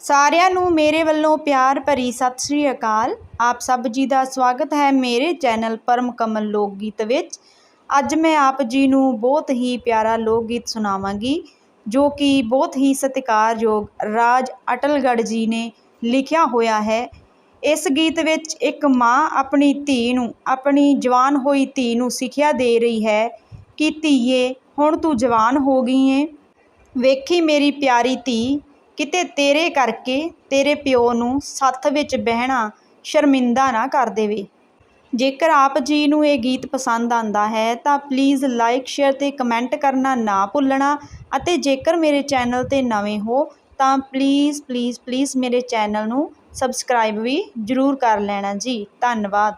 ਸਾਰਿਆਂ ਨੂੰ ਮੇਰੇ ਵੱਲੋਂ ਪਿਆਰ ਭਰੀ ਸਤਿ ਸ੍ਰੀ ਅਕਾਲ। ਆਪ ਸਭ ਜੀ ਦਾ ਸਵਾਗਤ ਹੈ ਮੇਰੇ ਚੈਨਲ ਪਰਮ ਕਮਲ ਲੋਕ ਗੀਤ ਵਿੱਚ। ਅੱਜ ਮੈਂ ਆਪ ਜੀ ਨੂੰ ਬਹੁਤ ਹੀ ਪਿਆਰਾ ਲੋਕ ਗੀਤ ਸੁਣਾਵਾਂਗੀ, ਜੋ ਕਿ ਬਹੁਤ ਹੀ ਸਤਿਕਾਰਯੋਗ ਰਾਜ ਅਟਲਗੜ੍ਹ ਜੀ ਨੇ ਲਿਖਿਆ ਹੋਇਆ ਹੈ। ਇਸ ਗੀਤ ਵਿੱਚ ਇੱਕ ਮਾਂ ਆਪਣੀ ਧੀ ਨੂੰ, ਆਪਣੀ ਜਵਾਨ ਹੋਈ ਧੀ ਨੂੰ ਸਿੱਖਿਆ ਦੇ ਰਹੀ ਹੈ ਕਿ ਧੀਏ, ਹੁਣ ਤੂੰ ਜਵਾਨ ਹੋ ਗਈ ਏ। ਵੇਖੀ ਮੇਰੀ ਪਿਆਰੀ ਧੀ ਕਿਤੇ ਤੇਰੇ ਕਰਕੇ ਤੇਰੇ ਪਿਓ ਨੂੰ ਸੱਥ ਵਿੱਚ ਬਹਿਣਾ ਸ਼ਰਮਿੰਦਾ ਨਾ ਕਰ ਦੇਵੇ। ਜੇਕਰ ਆਪ ਜੀ ਨੂੰ ਇਹ ਗੀਤ ਪਸੰਦ ਆਂਦਾ ਹੈ, ਤਾਂ ਪਲੀਜ਼ ਲਾਈਕ ਸ਼ੇਅਰ ਤੇ ਕਮੈਂਟ ਕਰਨਾ ਨਾ ਭੁੱਲਣਾ ਅਤੇ ਜੇਕਰ ਮੇਰੇ ਚੈਨਲ ਤੇ ਨਵੇਂ ਹੋ, ਤਾਂ ਪਲੀਜ਼ ਪਲੀਜ਼ ਪਲੀਜ਼ ਮੇਰੇ ਚੈਨਲ ਨੂੰ ਸਬਸਕ੍ਰਾਈਬ ਵੀ ਜ਼ਰੂਰ ਕਰ ਲੈਣਾ ਜੀ। ਧੰਨਵਾਦ।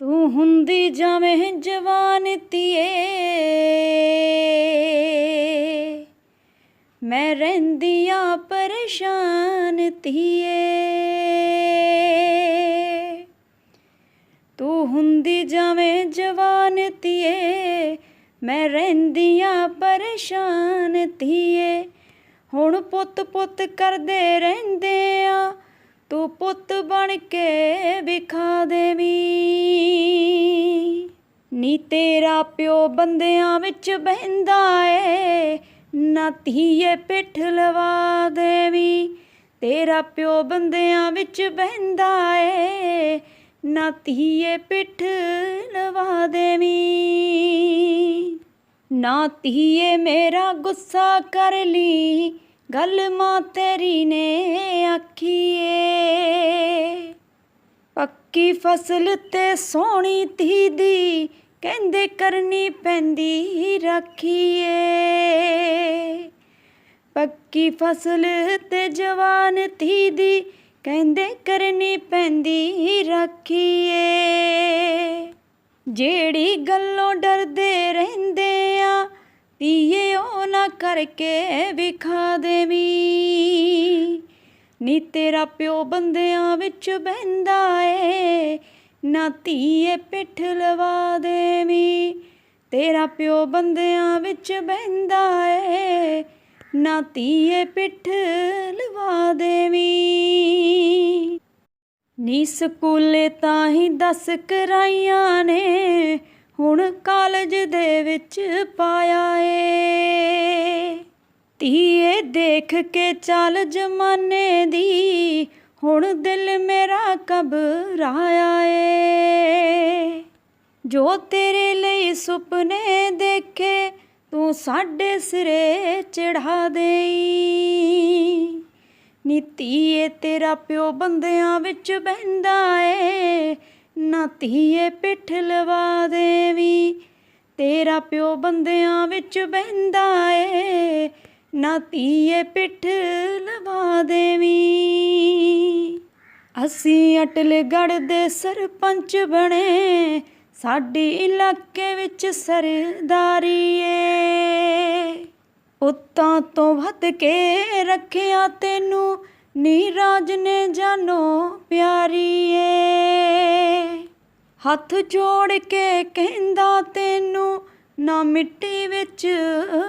ਤੂੰ ਹੁੰਦੀ ਜਾਵੇਂ ਜਵਾਨ ਧੀਏ ਮੈਂ ਰਹਿੰਦੀਆਂ ਪਰੇਸ਼ਾਨ ਧੀਏ। ਤੂੰ ਹੁੰਦੀ ਜਾਵੇਂ ਜਵਾਨ ਧੀਏ, ਮੈਂ ਰਹਿੰਦੀਆਂ ਪਰੇਸ਼ਾਨ ਧੀਏ। ਹੁਣ ਪੁੱਤ ਪੁੱਤ ਕਰਦੇ ਰਹਿੰਦੇ ਆ ਤੂੰ ਪੁੱਤ ਬਣ ਕੇ ਵਿਖਾ ਦੇਵੀਂ। ਨੀ ਤੇਰਾ ਪਿਓ ਬੰਦਿਆਂ ਵਿੱਚ ਬਹਿੰਦਾ ਏ ਨਾ ਧੀਏ ਪਿੱਠ ਲਵਾ ਦੇਵੀਂ। ਤੇਰਾ ਪਿਓ ਬੰਦਿਆਂ ਵਿੱਚ ਬਹਿੰਦਾ ਏ। ਨਾ ਧੀਏ ਪਿੱਠ ਲਵਾ ਦੇਵੀਂ। ਨਾ ਧੀਏ ਮੇਰਾ ਗੁੱਸਾ ਕਰ ਲਈ ਗੱਲ ਮਾਂ ਤੇਰੀ ਨੇ ਆਖੀਏ। ਪੱਕੀ ਫਸਲ ਤੇ ਸੋਹਣੀ ਧੀ ਦੀ ਕਹਿੰਦੇ ਕਰਨੀ ਪੈਂਦੀ ਰਾਖੀਏ। ਪੱਕੀ ਫਸਲ ਤੇ ਜਵਾਨ ਧੀ ਦੀ ਕਹਿੰਦੇ ਕਰਨੀ ਪੈਂਦੀ ਰਾਖੀਏ। ਜਿਹੜੀ ਗੱਲੋਂ ਡਰਦੇ ਰਹਿੰਦੇ ਆ, ਧੀਏ ਉਹ ਨਾ ਕਰਕੇ ਵਿਖਾ ਦੇਵੀਂ। ਨੀ ਤੇਰਾ ਪਿਓ ਬੰਦਿਆਂ ਵਿੱਚ ਬਹਿੰਦਾ ਏ, ਨਾ ਧੀਏ ਪਿੱਠ ਲਵਾ ਦੇਵੀਂ। ਤੇਰਾ ਪਿਓ ਬੰਦਿਆਂ ਵਿੱਚ ਬਹਿੰਦਾ ਏ ਨਾ ਧੀਏ ਪਿੱਠ ਲਵਾ ਦੇਵੀ। ਨੀ ਸਕੂਲੇ ਤਾਂ ਹੀ ਦਸ ਕਰਾਈਆਂ ਨੇ, ਹੁਣ ਕਾਲਜ ਦੇ ਵਿੱਚ ਪਾਇਆ ਏ। ਧੀਏ ਦੇਖ ਕੇ ਚੱਲ ਜਮਾਨੇ ਦੀ, ਹੁਣ ਦਿਲ ਮੇਰਾ ਘਬਰਾਇਆ ਏ। ਜੋ ਤੇਰੇ ਲਈ ਸੁਪਨੇ ਦੇਖੇ ਤੂੰ ਸਾਡੇ ਸਿਰੇ ਚੜਾ ਦੇਈ। ਨੀਤੀਏ ਤੇਰਾ ਪਿਓ ਬੰਦਿਆਂ ਵਿੱਚ ਬਹਿੰਦਾ ਏ। ਨਾ ਧੀਏ ਪਿੱਠ ਲਵਾ ਦੇਵੀਂ। ਤੇਰਾ ਪਿਓ ਬੰਦਿਆਂ ਵਿੱਚ ਬਹਿੰਦਾ ਏ। ਨਾ ਧੀਏ ਪਿੱਠ ਲਵਾ ਦੇਵੀ। ਅਸੀਂ ਅਟਲਗੜ੍ਹ ਦੇ ਸਰਪੰਚ ਬਣੇ। ਸਾਡੀ ਇਲਾਕੇ ਵਿੱਚ ਸਰਦਾਰੀ ਏ। ਪੁੱਤਾਂ ਤੋਂ ਵੱਧ ਕੇ ਰੱਖਿਆ ਤੈਨੂੰ, ਨੀਰਾਜ ਨੇ ਜਾਨੋ ਪਿਆਰੀ ਏ। ਹੱਥ ਜੋੜ ਕੇ ਕਹਿੰਦਾ ਤੈਨੂੰ, ਨਾ ਮਿੱਟੀ ਵਿੱਚ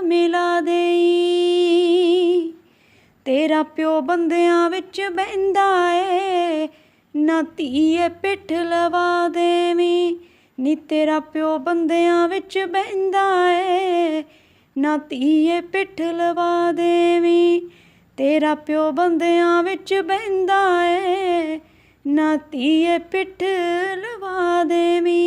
ਮਿਲਾ ਦੇਈ। ਤੇਰਾ ਪਿਓ ਬੰਦਿਆਂ ਵਿੱਚ ਬਹਿੰਦਾ ਏ, ਨਾ ਧੀਏ ਪਿੱਠ ਲਵਾ ਦੇਵੀਂ। ਨੀ ਤੇਰਾ ਪਿਓ ਬੰਦਿਆਂ ਵਿੱਚ ਬਹਿੰਦਾ ਏ, ਨਾ ਧੀਏ ਪਿੱਠ ਲਵਾ ਦੇਵੀਂ। ਤੇਰਾ ਪਿਓ ਬੰਦਿਆਂ ਵਿੱਚ ਬਹਿੰਦਾ ਏ, ਨਾ ਧੀਏ ਪਿੱਠ ਲਵਾ ਦੇਵੀ।